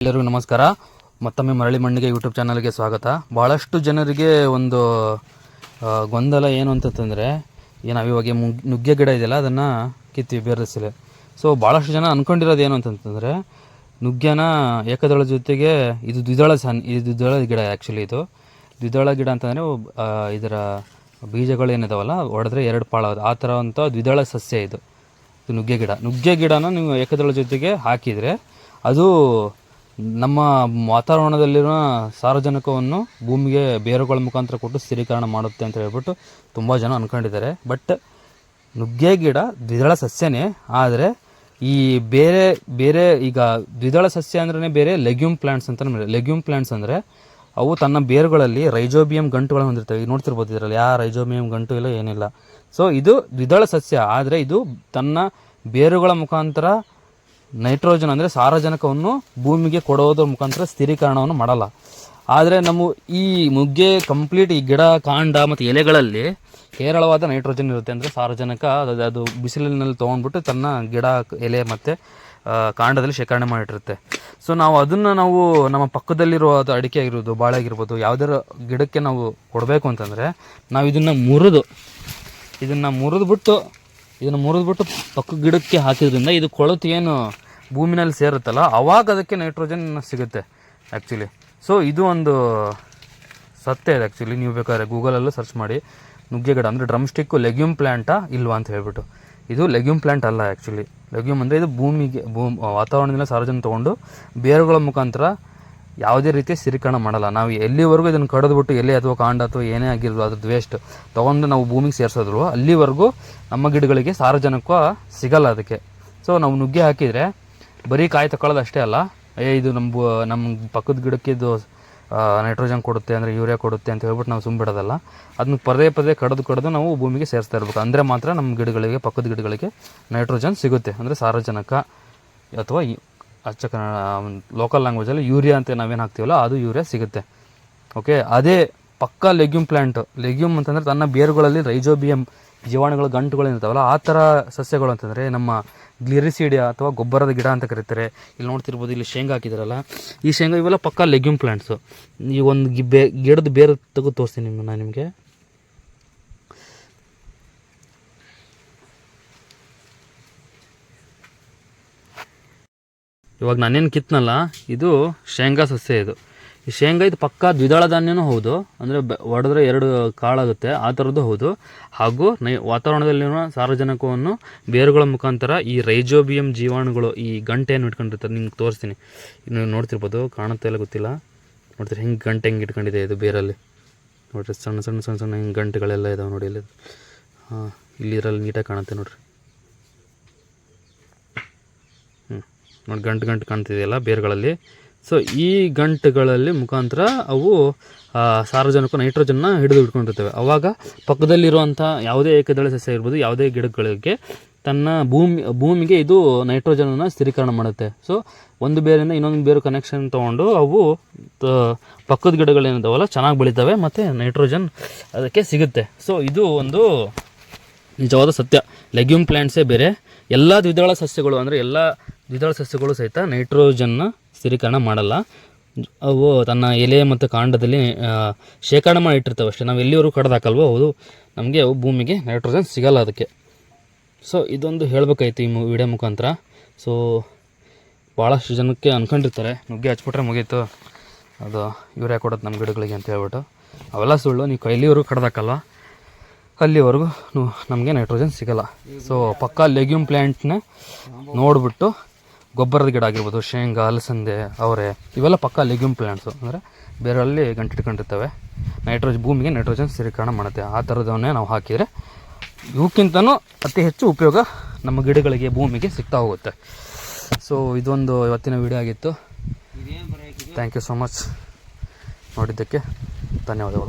ಎಲ್ಲರಿಗೂ ನಮಸ್ಕಾರ. ಮತ್ತೊಮ್ಮೆ ಮರಳಿ ಮಣ್ಣಿಗೆ ಯೂಟ್ಯೂಬ್ ಚಾನಲ್ಗೆ ಸ್ವಾಗತ. ಭಾಳಷ್ಟು ಜನರಿಗೆ ಒಂದು ಗೊಂದಲ ಏನು ಅಂತಂತಂದರೆ ಇವಾಗ ಮುಗ್- ನುಗ್ಗೆ ಗಿಡ ಇದೆಯಲ್ಲ, ಅದನ್ನು ಕಿತ್ತೀವಿ ಬೇರೆಸಲೆ ಸೊ ಭಾಳಷ್ಟು ಜನ ಅಂದ್ಕೊಂಡಿರೋದು ಏನು ಅಂತಂತಂದರೆ, ನುಗ್ಗೆನ ಏಕದಳ ಜೊತೆಗೆ ಇದು ದ್ವಿದಳ ಸನ್ ಇದು ದ್ವಿದಳ ಗಿಡ ಆ್ಯಕ್ಚುಲಿ ಇದು. ದ್ವಿದಳ ಗಿಡ ಅಂತಂದರೆ ಇದರ ಬೀಜಗಳು ಏನಿದಾವಲ್ಲ, ಹೊಡೆದ್ರೆ ಎರಡು ಪಾಳದು ಆ ಥರ ಅಂತ ದ್ವಿದಳ ಸಸ್ಯ ಇದು ನುಗ್ಗೆ ಗಿಡ. ನುಗ್ಗೆ ಗಿಡನ ನೀವು ಏಕದಳ ಜೊತೆಗೆ ಹಾಕಿದರೆ, ಅದು ನಮ್ಮ ವಾತಾವರಣದಲ್ಲಿರುವ ಸಾರಜನಕವನ್ನು ಭೂಮಿಗೆ ಬೇರುಗಳ ಮುಖಾಂತರ ಕೊಟ್ಟು ಸ್ಥಿರೀಕರಣ ಮಾಡುತ್ತೆ ಅಂತ ಹೇಳ್ಬಿಟ್ಟು ತುಂಬ ಜನ ಅಂದ್ಕೊಂಡಿದ್ದಾರೆ ಬಟ್ ನುಗ್ಗೆ ಗಿಡ ದ್ವಿದಳ ಸಸ್ಯನೇ, ಆದರೆ ಈ ಬೇರೆ ಬೇರೆ ಈಗ ದ್ವಿದಳ ಸಸ್ಯ ಅಂದ್ರೆ ಬೇರೆ ಲೆಗ್ಯೂಮ್ ಪ್ಲಾಂಟ್ಸ್ ಅಂತ ಲೆಗ್ಯೂಮ್ ಪ್ಲಾಂಟ್ಸ್ ಅಂದರೆ ಅವು ತನ್ನ ಬೇರುಗಳಲ್ಲಿ ರೈಜೋಬಿಯಂ ಗಂಟುಗಳನ್ನು ಹೊಂದಿರ್ತವೆ. ಈಗ ನೋಡ್ತಿರ್ಬೋದು ಇದರಲ್ಲಿ ಯಾವ ರೈಜೋಬಿಯಂ ಗಂಟು ಇಲ್ಲ ಏನಿಲ್ಲ. ಸೊ ಇದು ದ್ವಿದಳ ಸಸ್ಯ, ಆದರೆ ಇದು ತನ್ನ ಬೇರುಗಳ ಮುಖಾಂತರ ನೈಟ್ರೋಜನ್ ಅಂದರೆ ಸಾರಜನಕವನ್ನು ಭೂಮಿಗೆ ಕೊಡೋದ್ರ ಮುಖಾಂತರ ಸ್ಥಿರೀಕರಣವನ್ನು ಮಾಡಲ್ಲ. ಆದರೆ ನಮ್ಮ ಈ ಮುಗ್ಗೆ ಕಂಪ್ಲೀಟ್ ಈ ಗಿಡ, ಕಾಂಡ ಮತ್ತು ಎಲೆಗಳಲ್ಲಿ ಹೇರಳವಾದ ನೈಟ್ರೋಜನ್ ಇರುತ್ತೆ ಅಂದರೆ ಸಾರಜನಕ, ಅದು ಅದು ಬಿಸಿಲಿನಲ್ಲಿ ತೊಗೊಂಡ್ಬಿಟ್ಟು ತನ್ನ ಗಿಡ, ಎಲೆ ಮತ್ತು ಕಾಂಡದಲ್ಲಿ ಶೇಖರಣೆ ಮಾಡಿಟ್ಟಿರುತ್ತೆ. ಸೊ ನಾವು ಅದನ್ನು ನಾವು ನಮ್ಮ ಪಕ್ಕದಲ್ಲಿರುವ ಅದು ಅಡಿಕೆ ಆಗಿರ್ಬೋದು, ಬಾಳೆ ಆಗಿರ್ಬೋದು, ಯಾವುದಾರ ಗಿಡಕ್ಕೆ ನಾವು ಕೊಡಬೇಕು ಅಂತಂದರೆ ನಾವು ಇದನ್ನು ಮುರಿದು, ಇದನ್ನು ಮುರಿದ್ಬಿಟ್ಟು ಇದನ್ನು ಮುರಿದ್ಬಿಟ್ಟು ಪಕ್ಕ ಗಿಡಕ್ಕೆ ಹಾಕಿದ್ರಿಂದ ಇದು ಕೊಳತು ಏನು ಭೂಮಿನಲ್ಲಿ ಸೇರುತ್ತಲ್ಲ, ಅವಾಗ ಅದಕ್ಕೆ ನೈಟ್ರೋಜನ್ ಸಿಗುತ್ತೆ ಆ್ಯಕ್ಚುಲಿ ಸೊ ಇದು ಒಂದು ಸತ್ಯ ಇದೆ ಆ್ಯಕ್ಚುಲಿ ನೀವು ಬೇಕಾದ್ರೆ ಗೂಗಲಲ್ಲೂ ಸರ್ಚ್ ಮಾಡಿ. ನುಗ್ಗೆ ಗಿಡ ಅಂದರೆ ಡ್ರಮ್ ಸ್ಟಿಕ್ಕು ಲೆಗ್ಯೂಮ್ ಪ್ಲ್ಯಾಂಟಾ ಇಲ್ವಾ ಅಂತ ಹೇಳ್ಬಿಟ್ಟು. ಇದು ಲೆಗ್ಯೂಮ್ ಪ್ಲ್ಯಾಂಟ್ ಅಲ್ಲ ಆ್ಯಕ್ಚುಲಿ ಲೆಗ್ಯೂಮ್ ಅಂದರೆ ಇದು ಭೂಮಿಗೆ ಭೂಮ್ ವಾತಾವರಣದಿಂದ ಸಾರ್ವಜನಿಕ ತೊಗೊಂಡು ಬೇರುಗಳ ಮುಖಾಂತರ ಯಾವುದೇ ರೀತಿಯ ಸಿರಿಕರಣ ಮಾಡಲ್ಲ. ನಾವು ಎಲ್ಲಿವರೆಗೂ ಇದನ್ನು ಕಡಿದ್ಬಿಟ್ಟು ಎಲೆ ಅಥವಾ ಕಾಂಡ ಅಥವಾ ಏನೇ ಆಗಿರೋದು ಅದ್ರದ್ದು ವೇಸ್ಟ್ ತೊಗೊಂಡು ನಾವು ಭೂಮಿಗೆ ಸೇರಿಸೋದ್ರು ಅಲ್ಲಿವರೆಗೂ ನಮ್ಮ ಗಿಡಗಳಿಗೆ ಸಾರಜನಕ ಸಿಗಲ್ಲ ಅದಕ್ಕೆ. ಸೊ ನಾವು ನುಗ್ಗೆ ಹಾಕಿದರೆ ಬರೀ ಕಾಯಿ ತಗೊಳ್ಳೋದು ಅಷ್ಟೇ ಅಲ್ಲ, ಏ, ಇದು ನಮ್ಮ ನಮ್ಮ ಪಕ್ಕದ ಗಿಡಕ್ಕೆ ಇದು ನೈಟ್ರೋಜನ್ ಕೊಡುತ್ತೆ ಅಂದರೆ ಯೂರಿಯಾ ಕೊಡುತ್ತೆ ಅಂತ ಹೇಳ್ಬಿಟ್ಟು ನಾವು ಸುಮ್ಬಿಡೋದಲ್ಲ, ಅದನ್ನ ಪದೇ ಪದೇ ಕಡಿದು ಕಡಿದು ನಾವು ಭೂಮಿಗೆ ಸೇರಿಸ್ತಾ ಇರ್ಬೇಕು. ಅಂದರೆ ಮಾತ್ರ ನಮ್ಮ ಗಿಡಗಳಿಗೆ, ಪಕ್ಕದ ಗಿಡಗಳಿಗೆ ನೈಟ್ರೋಜನ್ ಸಿಗುತ್ತೆ. ಅಂದರೆ ಸಾರಜನಕ ಅಥವಾ ಅಚ್ಚ ಕನ್ನಡ ಲೋಕಲ್ ಲ್ಯಾಂಗ್ವೇಜಲ್ಲಿ ಯೂರಿಯಾ ಅಂತ ನಾವೇನು ಹಾಕ್ತೀವಲ್ಲ, ಅದು ಯೂರಿಯಾ ಸಿಗುತ್ತೆ. ಓಕೆ ಅದೇ ಪಕ್ಕಾ ಲೆಗ್ಯೂಮ್ ಪ್ಲ್ಯಾಂಟ್ ಲೆಗ್ಯೂಮ್ ಅಂತಂದರೆ ತನ್ನ ಬೇರುಗಳಲ್ಲಿ ರೈಜೋಬಿಯಂ ಜೀವಾಣುಗಳು ಗಂಟುಗಳು ಇರ್ತಾವಲ್ಲ, ಆ ಥರ ಸಸ್ಯಗಳು ಅಂತಂದರೆ ನಮ್ಮ ಗ್ಲಿರಿಸಿಡಿಯಾ ಅಥವಾ ಗೊಬ್ಬರದ ಗಿಡ ಅಂತ ಕರೀತಾರೆ. ಇಲ್ಲಿ ನೋಡ್ತಿರ್ಬೋದು, ಇಲ್ಲಿ ಶೇಂಗಾ ಹಾಕಿದಾರಲ್ಲ. ಈ ಶೇಂಗಾ ಇವೆಲ್ಲ ಪಕ್ಕಾ ಲೆಗ್ಯೂಮ್ ಪ್ಲ್ಯಾಂಟ್ಸು ಈ ಒಂದು ಗಿಬ್ಬೆ ಗಿಡದ ಬೇರು ತೆಗೆದು ತೋರಿಸ್ತೀನಿ ನಾನು ನಿಮಗೆ. ಇವಾಗ ನಾನೇನು ಕಿತ್ನಲ್ಲ, ಇದು ಶೇಂಗಾ ಸಸ್ಯ ಇದು. ಈ ಶೇಂಗಾ ಇದು ಪಕ್ಕ ದ್ವಿದಳ ಧಾನ್ಯನೂ ಹೌದು, ಅಂದರೆ ಒಡೆದ್ರೆ ಎರಡು ಕಾಳಾಗುತ್ತೆ, ಆ ಥರದ್ದು ಹೌದು. ಹಾಗೂ ನೈ ವಾತಾವರಣದಲ್ಲಿರುವ ಸಾರಜನಕವನ್ನು ಬೇರುಗಳ ಮುಖಾಂತರ ಈ ರೈಜೋಬಿಯಂ ಜೀವಾಣುಗಳು ಈ ಗಂಟೆಯನ್ನು ಇಟ್ಕೊಂಡಿರ್ತಾರೆ. ನಿಮ್ಗೆ ತೋರಿಸ್ತೀನಿ. ಇನ್ನು ನೋಡ್ತಿರ್ಬೋದು, ಕಾಣುತ್ತೆ ಇಲ್ಲ ಗೊತ್ತಿಲ್ಲ. ನೋಡ್ತೀರಿ, ಹೆಂಗೆ ಗಂಟೆ ಹೆಂಗೆ ಇಟ್ಕೊಂಡಿದೆ ಇದು ಬೇರಲ್ಲಿ. ನೋಡಿರಿ, ಸಣ್ಣ ಸಣ್ಣ ಸಣ್ಣ ಸಣ್ಣ ಹಿಂಗೆ ಗಂಟೆಗಳೆಲ್ಲ ಇದಾವೆ ನೋಡಿ ಇಲ್ಲಿ. ಹಾಂ ಇಲ್ಲಿರಲ್ಲಿ ನೀಟಾಗಿ ಕಾಣುತ್ತೆ ನೋಡ್ರಿ. ನೋಡಿ ಗಂಟು ಗಂಟು ಕಾಣ್ತಿದೆಯಲ್ಲ ಬೇರುಗಳಲ್ಲಿ. ಸೊ ಈ ಗಂಟುಗಳಲ್ಲಿ ಮುಖಾಂತರ ಅವು ಸಾರ್ವಜನಿಕ ನೈಟ್ರೋಜನ್ನ ಹಿಡಿದು ಇಟ್ಕೊಂಡಿರ್ತವೆ. ಅವಾಗ ಪಕ್ಕದಲ್ಲಿರುವಂಥ ಯಾವುದೇ ಏಕದಳ ಸಸ್ಯ ಇರ್ಬೋದು, ಯಾವುದೇ ಗಿಡಗಳಿಗೆ ತನ್ನ ಭೂಮಿ, ಭೂಮಿಗೆ ಇದು ನೈಟ್ರೋಜನನ್ನು ಸ್ಥಿರೀಕರಣ ಮಾಡುತ್ತೆ. ಸೊ ಒಂದು ಬೇರಿಂದ ಇನ್ನೊಂದು ಬೇರು ಕನೆಕ್ಷನ್ ತೊಗೊಂಡು ಅವು ಪಕ್ಕದ ಗಿಡಗಳೇನಿದಾವಲ್ಲ, ಚೆನ್ನಾಗಿ ಬೆಳಿತವೆ ಮತ್ತು ನೈಟ್ರೋಜನ್ ಅದಕ್ಕೆ ಸಿಗುತ್ತೆ. ಸೊ ಇದು ಒಂದು ನಿಜವಾದ ಸತ್ಯ. ಲೆಗ್ಯೂಮ್ ಪ್ಲ್ಯಾಂಟ್ಸೇ ಬೇರೆ, ಎಲ್ಲ ದ್ವಿದಳ ಸಸ್ಯಗಳು ಅಂದರೆ ಎಲ್ಲ ದ್ವಿದಳ ಸಸ್ಯಗಳು ಸಹಿತ ನೈಟ್ರೋಜನ್ನ ಸ್ಥಿರೀಕರಣ ಮಾಡಲ್ಲ. ಅವು ತನ್ನ ಎಲೆ ಮತ್ತು ಕಾಂಡದಲ್ಲಿ ಶೇಖರಣೆ ಮಾಡಿ ಇಟ್ಟಿರ್ತವೆ ಅಷ್ಟೇ. ನಾವು ಎಲ್ಲಿವರೆಗೂ ಕಡ್ದು ಹಾಕಲ್ವೋ, ಹೌದು. ನಮಗೆ ಅವು ಭೂಮಿಗೆ ನೈಟ್ರೋಜನ್ ಸಿಗಲ್ಲ ಅದಕ್ಕೆ. ಸೊ ಇದೊಂದು ಹೇಳಬೇಕಾಯ್ತು ಈ ವಿಡಿಯೋ ಮುಖಾಂತರ. ಸೊ ಭಾಳಷ್ಟು ಜನಕ್ಕೆ ಅನ್ಕೊಂಡಿರ್ತಾರೆ. ನುಗ್ಗೆ ಹಚ್ಬಿಟ್ರೆ ಮುಗೀತು. ಅದು ಇವರೇ ಕೊಡೋದು ನಮ್ಮ ಗಿಡಗಳಿಗೆ ಅಂತ ಹೇಳ್ಬಿಟ್ಟು. ಅವೆಲ್ಲ ಸುಳ್ಳು, ನೀವು ಕೈಲಿವರೆಗೂ ಕಡ್ದಾಕಲ್ವ ಅಲ್ಲಿವರೆಗೂ ನಮಗೆ ನೈಟ್ರೋಜನ್ ಸಿಗಲ್ಲ. ಸೊ ಪಕ್ಕಾ ಲೆಗ್ಯೂಮ್ ಪ್ಲ್ಯಾಂಟ್ನ ನೋಡಿಬಿಟ್ಟು ಗೊಬ್ಬರದ ಗಿಡ ಆಗಿರ್ಬೋದು, ಶೇಂಗಾ, ಅಲಸಂದೆ, ಅವರೆ, ಇವೆಲ್ಲ ಪಕ್ಕಾ ಲೆಗ್ಯೂಮ್ ಪ್ಲ್ಯಾಂಟ್ಸು ಅಂದರೆ ಬೇರೆಯಲ್ಲಿ ಗಂಟಿಟ್ಕೊಂಡಿರ್ತವೆ. ನೈಟ್ರೋಜನ್ ಭೂಮಿಗೆ ನೈಟ್ರೋಜನ್ ಸ್ಥಿರೀಕರಣ ಮಾಡುತ್ತೆ. ಆ ಥರದವನ್ನೇ ನಾವು ಹಾಕಿದರೆ ಇವಕ್ಕಿಂತನೂ ಅತಿ ಹೆಚ್ಚು ಉಪಯೋಗ ನಮ್ಮ ಗಿಡಗಳಿಗೆ, ಭೂಮಿಗೆ ಸಿಗ್ತಾ ಹೋಗುತ್ತೆ. ಸೊ ಇದೊಂದು ಇವತ್ತಿನ ವಿಡಿಯೋ ಆಗಿತ್ತು. ಥ್ಯಾಂಕ್ ಯು ಸೊ ಮಚ್ ನೋಡಿದ್ದಕ್ಕೆ ಧನ್ಯವಾದಗಳು.